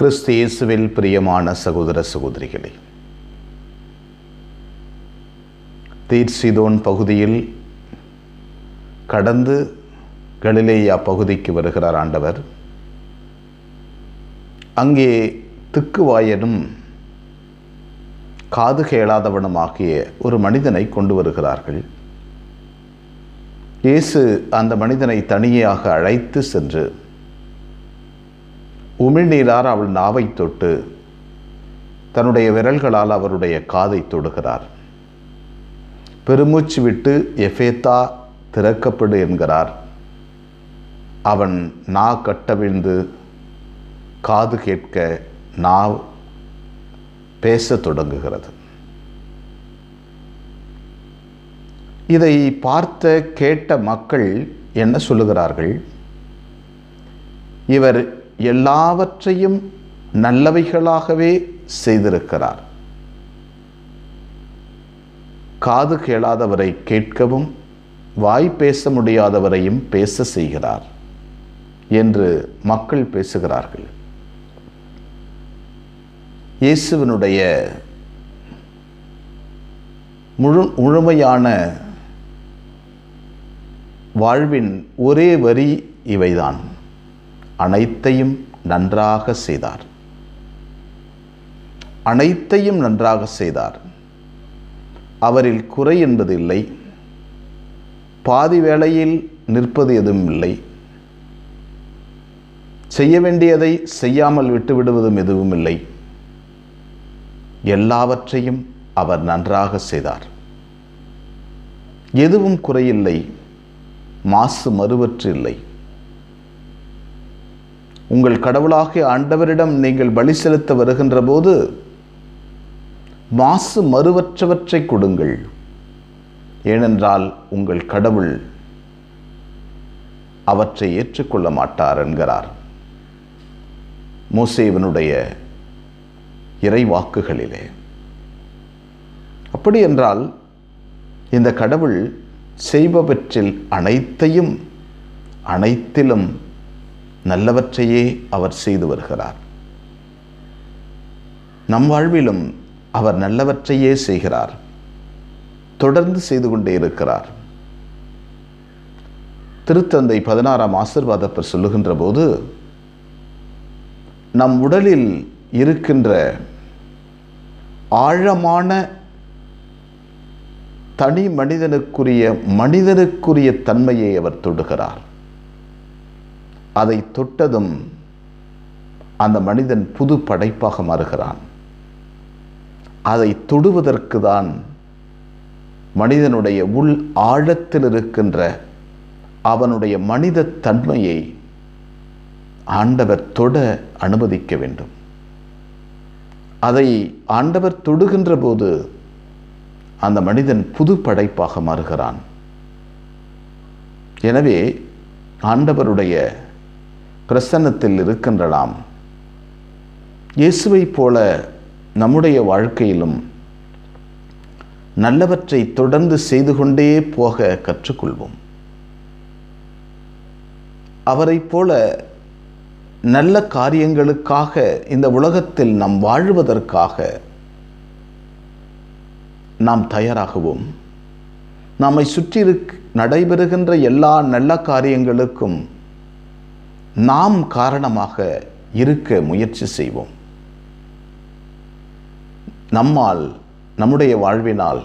கிறிஸ்து இயேசுவில் பிரியமான சகோதர சகோதரிகளே தீர்சிதோன் பகுதியில் கடந்து கலிலேயா பகுதிக்கு வருகிறார் ஆண்டவர். அங்கே திக்குவாயனும் காது கேளாதவனுமாகிய ஒரு மனிதனை கொண்டு வருகிறார்கள். இயேசு அந்த மனிதனை தனியாக அழைத்து சென்று உமிழ்நீரார் அவள் நாவை தொட்டு தன்னுடைய விரல்களால் அவருடைய காதை தொடுகிறார். பெருமூச்சு விட்டு எஃபேத்தா திறக்கப்படு என்கிறார். அவன் நா கட்டவிழ்ந்து காது கேட்க நா பேசத் தொடங்குகிறது. இதை பார்த்த கேட்ட மக்கள் என்ன சொல்லுகிறார்கள்? இவர் எல்லாவற்றையும் நல்லவைகளாகவே செய்திருக்கிறார். காது கேளாதவரை கேட்கவும் வாய் பேச முடியாதவரையும் பேச செய்கிறார் என்று மக்கள் பேசுகிறார்கள். இயேசுவனுடைய முழு முழுமையான வாழ்வின் ஒரே வரி இவைதான். அனைத்தையும் நன்றாக செய்தார். அனைத்தையும் நன்றாக செய்தார். அவரில் குறை என்பது இல்லை. பாதி வேளையில் நிற்பது எதுவும் இல்லை. செய்ய வேண்டியதை செய்யாமல் விட்டுவிடுவதும் எதுவும் இல்லை. எல்லாவற்றையும் அவர் நன்றாக செய்தார். எதுவும் குறையில்லை. மாசு மறுவற்று இல்லை. உங்கள் கடவுளாகிய ஆண்டவரிடம் நீங்கள் பலி செலுத்த வருகின்ற போது மாசு மறுவற்றவற்றை கொடுங்கள். ஏனென்றால் உங்கள் கடவுள் அவற்றை ஏற்றுக்கொள்ள மாட்டார் என்கிறார். மோசேவனுடைய இறைவாக்குகளிலே. அப்படி என்றால் இந்த கடவுள் செய்பவற்றில் அனைத்தையும் அனைத்திலும் நல்லவற்றையே அவர் செய்து வருகிறார். நம் வாழ்விலும் அவர் நல்லவற்றையே செய்கிறார். தொடர்ந்து செய்து கொண்டே இருக்கிறார். திருத்தந்தை பதினாறாம் ஆசிர்வாதப்பர் சொல்லுகின்ற போது நம் உடலில் இருக்கின்ற ஆழமான தனி மனிதனுக்குரிய மனிதனுக்குரிய தன்மையை அவர் தொடுகிறார். அதை தொட்டதும் அந்த மனிதன் புது படைப்பாக மாறுகிறான். அதை தொடுவதற்கு தான் மனிதனுடைய உள் ஆழத்தில் இருக்கின்ற அவனுடைய மனித தன்மையை ஆண்டவர் தொட அனுமதிக்க வேண்டும். அதை ஆண்டவர் தொடுகின்ற போது அந்த மனிதன் புது படைப்பாக மாறுகிறான். எனவே ஆண்டவருடைய பிரசன்னத்தில் இருக்கின்றலாம். இயேசுவைப் இயேசுவை போல நம்முடைய வாழ்க்கையிலும் நல்லவற்றை தொடர்ந்து செய்து கொண்டே போக கற்றுக்கொள்வோம். அவரைப் போல நல்ல காரியங்களுக்காக இந்த உலகத்தில் நாம் வாழ்வதற்காக நாம் தயாராகுவோம். நம்மை சுற்றி நடைபெறுகின்ற எல்லா நல்ல காரியங்களுக்கும் நாம் காரணமாக இருக்க முயற்சி செய்வோம். நம்மால் நம்முடைய வாழ்வினால்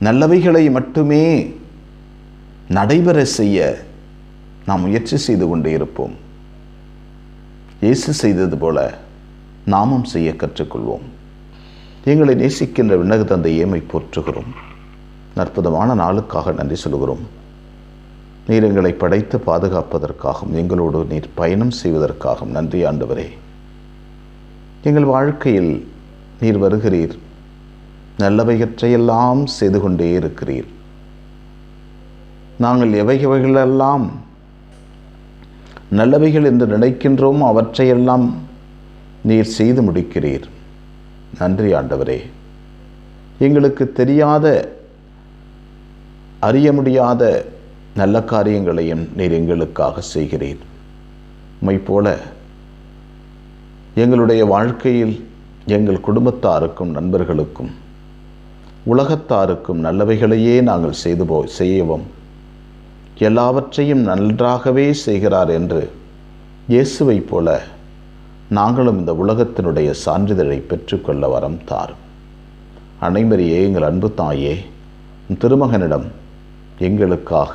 நல்லவைகளை மட்டுமே நடைபெற செய்ய நாம் முயற்சி செய்து கொண்டே இருப்போம். இயேசு செய்தது போல நாமும் செய்ய கற்றுக்கொள்வோம். எங்களை நேசிக்கின்ற விண்ணக தந்தை ஏமை போற்றுகிறோம். அற்புதமான நாளுக்காக நன்றி சொல்கிறோம் நீர் எங்களை படைத்து பாதுகாப்பதற்காகவும் எங்களோடு நீர் பயணம் செய்வதற்காகவும். நன்றி ஆண்டவரே. எங்கள் வாழ்க்கையில் நீர் வருகிறீர். நல்லவைகற்றையெல்லாம் செய்து கொண்டே இருக்கிறீர். நாங்கள் எவைகளெல்லாம் நல்லவைகள் என்று நினைக்கின்றோமோ அவற்றையெல்லாம் நீர் செய்து முடிக்கிறீர். நன்றி ஆண்டவரே. எங்களுக்கு தெரியாத அறிய முடியாத நல்ல காரியங்களையும் நீர் எங்களுக்காக செய்கிறீர். உமை போல எங்களுடைய வாழ்க்கையில் எங்கள் குடும்பத்தாருக்கும் நண்பர்களுக்கும் உலகத்தாருக்கும் நல்லவைகளையே நாங்கள் செய்து போ செய்யவும் எல்லாவற்றையும் நன்றாகவே செய்கிறார் என்று இயேசுவைப் போல நாங்களும் இந்த உலகத்தினுடைய சான்றிதழை பெற்றுக்கொள்ள வரம் தாரும். அனைவரையே எங்கள் அன்பு தாயே திருமகனிடம் எங்களுக்காக